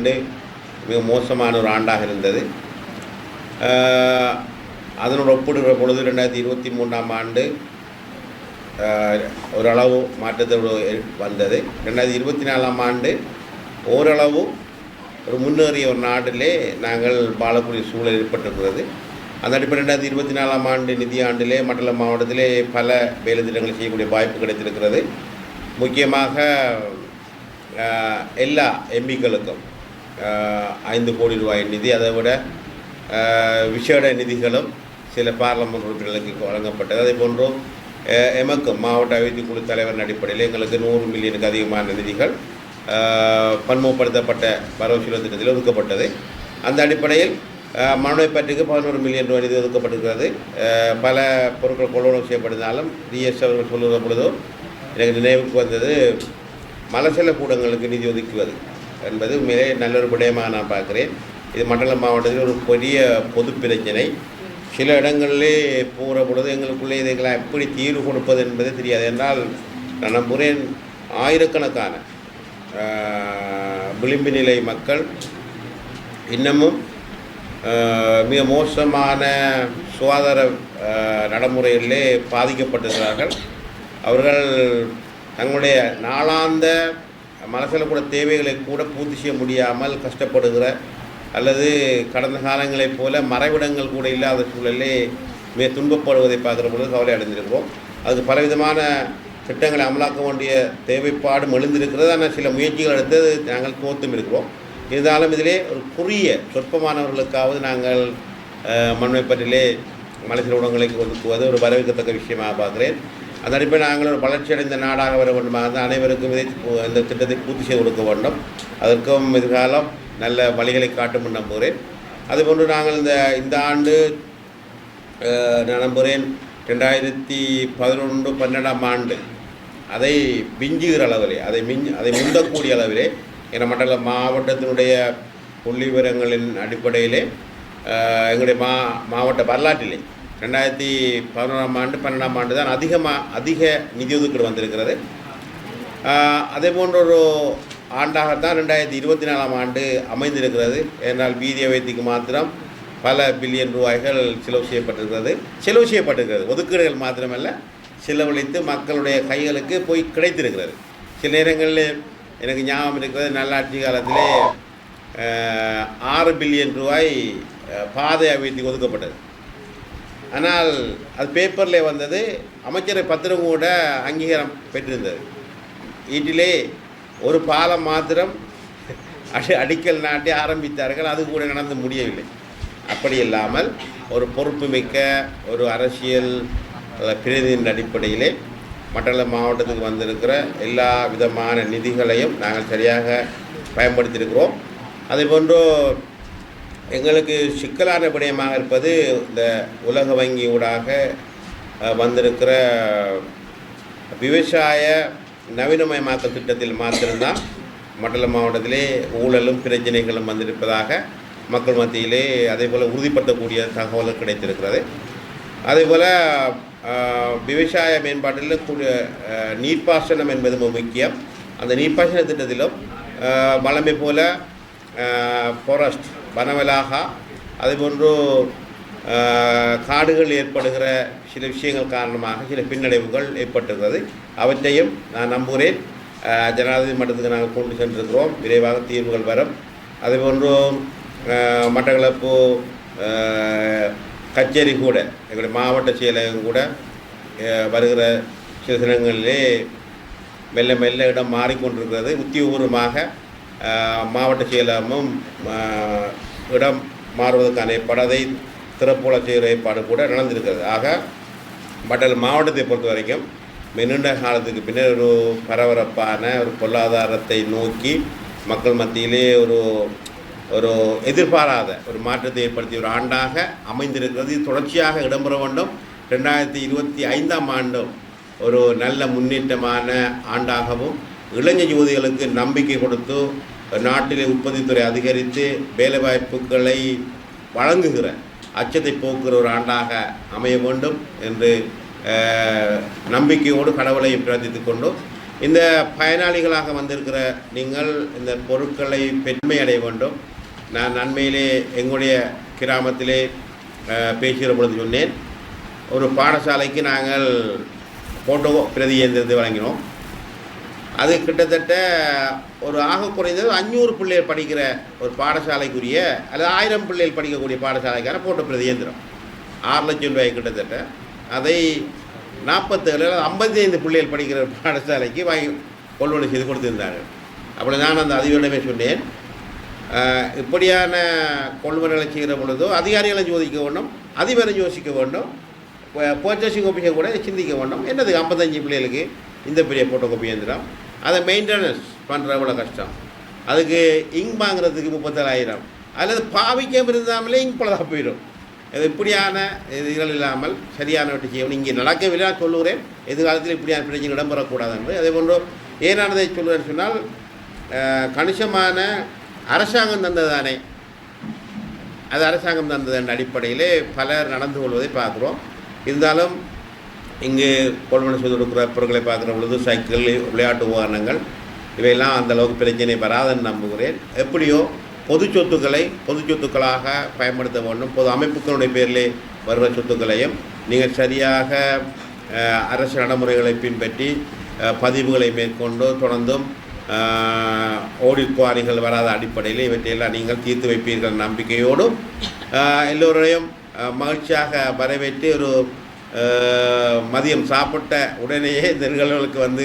ஆண்டு மிக மோசமான ஒரு ஆண்டாக இருந்தது. அதனோடு ஒப்பிடுகிற பொழுது ரெண்டாயிரத்தி இருபத்தி மூன்றாம் ஆண்டு ஓரளவு மாற்றத்தோடு வந்தது. ரெண்டாயிரத்தி இருபத்தி நாலாம் ஆண்டு ஓரளவு ஒரு முன்னேறிய ஒரு நாட்டிலே நாங்கள் வாழக்கூடிய சூழல் ஏற்பட்டிருக்கிறது. அந்த அடிப்படை ரெண்டாயிரத்தி இருபத்தி நாலாம் ஆண்டு நிதியாண்டிலே மண்டல மாவட்டத்திலே பல வேலை திட்டங்களை செய்யக்கூடிய வாய்ப்பு கிடைத்திருக்கிறது. முக்கியமாக எல்லா எம்பிக்களுக்கும் ஐந்து கோடி ரூபாய் நிதி. அதை விட விசேட நிதிகளும் சில பார்லமெண்ட் உறுப்பினர்களுக்கு வழங்கப்பட்டது. அதே போன்றும் எமக்கு மாவட்ட அபிவிருத்தி குழு தலைவரின் அடிப்படையில் எங்களுக்கு நூறு மில்லியனுக்கு அதிகமான நிதிகள் பன்முகப்படுத்தப்பட்ட பரவசீல திட்டத்தில் ஒதுக்கப்பட்டது. அந்த அடிப்படையில் ஆஹ், பதினோரு மில்லியன் ரூபாய் நிதி ஒதுக்கப்பட்டிருக்கிறது. பல பொருட்கள் கொள்வனம் செய்யப்பட்டிருந்தாலும் டிஎஸ் அவர்கள் சொல்லுகிற பொழுதும் எனக்கு நினைவுக்கு வந்தது மலசல கூடங்களுக்கு நிதி ஒதுக்குவது. என்பது மிக நல்ல ஒரு விடயமாக நான் பார்க்குறேன். இது மண்டலம் மாவட்டத்தில் ஒரு பெரிய பொது பிரச்சனை. சில இடங்களிலே போகிற பொழுது எங்களுக்குள்ளே இதுகளை எப்படி தீர்வு கொடுப்பது என்பது தெரியாது. என்றால் நான் நம்புகிறேன் ஆயிரக்கணக்கான விளிம்பு நிலை மக்கள் இன்னமும் மிக மோசமான சுகாதார நடைமுறைகளிலே பாதிக்கப்பட்டிருக்கிறார்கள். அவர்கள் தங்களுடைய நாளாந்த மனசில் கூட தேவைகளை கூட பூர்த்தி செய்ய முடியாமல் கஷ்டப்படுகிற அல்லது கடந்த காலங்களைப் போல மறைவிடங்கள் கூட இல்லாத சூழலே மிக துன்பப்படுவதை பார்க்குற பொழுது கவலை அடைந்திருக்கிறோம். அது பலவிதமான திட்டங்களை அமலாக்க வேண்டிய தேவைப்பாடும் எழுந்திருக்கிறது ஆனால் சில முயற்சிகள் எடுத்து நாங்கள் தோத்தும் இருக்கிறோம். இருந்தாலும் இதிலே ஒரு குறுகிய சொற்பமானவர்களுக்காவது நாங்கள் மண்மை மண்மைப்பற்றிலே மலைசில உடங்களுக்கு ஒதுக்குவது ஒரு வரவேற்கத்தக்க விஷயமாக பார்க்குறேன். அந்த அடிப்படையில் நாங்கள் ஒரு வளர்ச்சியடைந்த நாடாக வர வேண்டுமாக இருந்தால் அனைவருக்கும் இதை இந்த திட்டத்தை பூர்த்தி செய்து கொடுக்க வேண்டும். அதற்கும் எதிர்காலம் நல்ல வழிகளை காட்டும் நம்புகிறேன். அதுபோன்று நாங்கள் இந்த இந்த ஆண்டு நம்புகிறேன் ரெண்டாயிரத்தி பதினொன்று பன்னெண்டாம் ஆண்டு அதை பிஞ்சுகிற அளவிலே அதை மிஞ் அதை முந்தக்கூடிய அளவிலே என மண்டல மாவட்டத்தினுடைய புள்ளி விவரங்களின் அடிப்படையிலே எங்களுடைய மா மாவட்ட வரலாற்றிலே ரெண்டாயிரத்தி பதினொன்றாம் ஆண்டு பன்னெண்டாம் ஆண்டு தான் அதிகமாக அதிக நிதி ஒதுக்கீடு வந்திருக்கிறது. அதே போன்ற ஒரு ஆண்டாகத்தான் ரெண்டாயிரத்தி இருபத்தி நாலாம் ஆண்டு அமைந்திருக்கிறது. ஏனால் வீதி வைத்திக்கு மாத்திரம் பல பில்லியன் ரூபாய்கள் செலவு செய்யப்பட்டிருக்கிறது. செலவு செய்யப்பட்டிருக்கிறது. ஒதுக்கீடுகள் மாத்திரமல்ல செலவழித்து மக்களுடைய கைகளுக்கு போய் கிடைத்திருக்கிறது. சில நேரங்களில் எனக்கு ஞாபகம் இருக்கிறது நல்லாட்சி காலத்திலே ஆறு பில்லியன் ரூபாய் பாதை அபிவிருத்திக்கு ஒதுக்கப்பட்டது. ஆனால் அது பேப்பரில் வந்தது. அமைச்சரை பத்திரம் கூட அங்கீகாரம் பெற்றிருந்தது. வீட்டிலே ஒரு பாலம் மாத்திரம் அடி அடிக்கல் நாட்டி ஆரம்பித்தார்கள். அது கூட நடந்து முடியவில்லை. அப்படி இல்லாமல் ஒரு பொறுப்புமிக்க ஒரு அரசியல் பிரதிநிதியின் அடிப்படையிலே மண்டல மாவட்டத்துக்கு வந்திருக்கிற எல்லா விதமான நிதிகளையும் நாங்கள் சரியாக பயன்படுத்தியிருக்கிறோம். அதே போன்று எங்களுக்கு சிக்கலான விடயமாக இருப்பது இந்த உலக வங்கி ஊடாக வந்திருக்கிற விவசாய நவீனமயமாக்கல் திட்டத்தில் மாத்திரம்தான். மண்டல மாவட்டத்திலே ஊழலும் பிரச்சனைகளும் வந்திருப்பதாக மக்கள் மத்தியிலே அதே போல் உறுதிப்படுத்தக்கூடிய தகவல்கள் கிடைத்திருக்கிறது. அதே போல் விவசாய மேம்பாட்டில் கூடிய நீர்ப்பாசனம் என்பது மிக முக்கியம். அந்த நீர்ப்பாசன திட்டத்திலும் வளமை போல ஃபாரஸ்ட் வனவலாகா. அதுபோன்று காடுகள் ஏற்படுகிற சில விஷயங்கள் காரணமாக சில பின்னடைவுகள் ஏற்பட்டிருக்கிறது அவற்றையும் நான் நம்புகிறேன். ஜனாதிபதி மட்டத்துக்கு நாங்கள் கொண்டு சென்றிருக்கிறோம். விரைவாக தீர்வுகள் வரும். அதுபோன்று மட்டக்களப்பு கச்சேரி கூட எங்களுடைய மாவட்ட செயலகம் கூட வருகிற சில தினங்களிலே மெல்ல மெல்ல இடம் மாறிக்கொண்டிருக்கிறது. உத்தியபூர்வமாக மாவட்ட செயலகமும் இடம் மாறுவதற்கான ஏற்பாடு திறப்புல செய்கிற ஏற்பாடு கூட நடந்திருக்கிறது. ஆக பட்டல் மாவட்டத்தை பொறுத்த வரைக்கும் நீண்ட காலத்துக்கு பின்னர் ஒரு பரபரப்பான ஒரு பொருளாதாரத்தை நோக்கி மக்கள் மத்தியிலே ஒரு ஒரு எதிர்பாராத ஒரு மாற்றத்தை ஏற்படுத்திய ஒரு ஆண்டாக அமைந்திருக்கிறது. இது தொடர்ச்சியாக இடம்பெற வேண்டும். ரெண்டாயிரத்தி இருபத்தி ஐந்தாம் ஆண்டும் ஒரு நல்ல முன்னேற்றமான ஆண்டாகவும் இளைஞர் யுவதிகளுக்கு நம்பிக்கை கொடுத்து நாட்டிலே உற்பத்தித்துறை அதிகரித்து வேலைவாய்ப்புகளை வழங்குகிற அச்சத்தை போக்குகிற ஒரு ஆண்டாக அமைய வேண்டும் என்று நம்பிக்கையோடு கடவுளை பிரார்த்தித்து கொண்டும் இந்த பயனாளிகளாக வந்திருக்கிற நீங்கள் இந்த பொருட்களை பெருமை அடைய வேண்டும். நான் நன்மையிலே எங்களுடைய கிராமத்திலே பேசுகிற பொழுது சொன்னேன். ஒரு பாடசாலைக்கு நாங்கள் ஃபோட்டோ பிரதி இயந்திரத்தை வழங்கினோம். அது கிட்டத்தட்ட ஒரு ஆக குறைந்தது அஞ்சூறு பிள்ளைகள் படிக்கிற ஒரு பாடசாலைக்குரிய அல்லது ஆயிரம் பிள்ளைகள் படிக்கக்கூடிய பாடசாலைக்கான போட்டோ பிரதி இயந்திரம். ஆறு லட்சம் ரூபாய் கிட்டத்தட்ட. அதை நாற்பத்தேழு ஐம்பத்தி ஐந்து பிள்ளைகள் படிக்கிற பாடசாலைக்கு வாங்கி கொள்வனை செய்து கொடுத்திருந்தார்கள். அப்படி நான் அந்த அதிபரிடமே சொன்னேன். இப்படியான கொள்வனங்களை செய்கிற பொழுதோ அதிகாரிகளை சோதிக்க வேண்டும் அதிபரை யோசிக்க வேண்டும் பர்ச்சேசிங் ஆஃபீஸர் கூட சிந்திக்க வேண்டும். என்னது ஐம்பத்தஞ்சு பிள்ளைகளுக்கு இந்த பெரிய ஃபோட்டோ கோப்பி இயந்திரம்? அதை மெயின்டெனன்ஸ் பண்ணுற அவ்வளோ கஷ்டம்? அதுக்கு இங்க் வாங்குறதுக்கு முப்பத்தேழாயிரம். அல்லது பாவிக்கம் இருந்தாமலே இங்க் பலதாக போயிடும். இது இப்படியான இதுகள் இல்லாமல் சரியான வெட்டி செய்யணும் இங்கே நடக்கவில்லை நான் சொல்லுகிறேன். எதிர்காலத்தில் இப்படியான பிரச்சனை இடம்பெறக்கூடாது என்று அதே போன்று ஏனானதை சொல்லுவேன் சொன்னால் கணிசமான அரசாங்கம் தந்ததானே அது அரசாங்கம் தந்தது என்ற அடிப்படையிலே பலர் நடந்து கொள்வதை பார்க்குறோம். இருந்தாலும் இங்கு கொள்வனை செய்து கொடுக்குற பொருட்களை பார்க்குற பொழுது சைக்கிள் விளையாட்டு உபகரணங்கள் இவையெல்லாம் அந்தளவுக்கு பிரச்சனை வராதுன்னு நம்புகிறேன். எப்படியோ பொது சொத்துக்களை பொது சொத்துக்களாக பயன்படுத்த வேண்டும். பொது அமைப்புகளுடைய பேரிலே வருகிற சொத்துக்களையும் நீங்கள் சரியாக அரசு நடைமுறைகளை பின்பற்றி பதிவுகளை மேற்கொண்டு தொடர்ந்தும் ஓடிட் குவாரிகள் வராத அடிப்படையில் இவற்றையெல்லாம் நீங்கள் தீர்த்து வைப்பீர்கள் நம்பிக்கையோடும் எல்லோரையும் மகிழ்ச்சியாக வரவேற்று ஒரு மதியம் சாப்பிட்ட உடனேயே இந்த நிகழ்வுகளுக்கு வந்து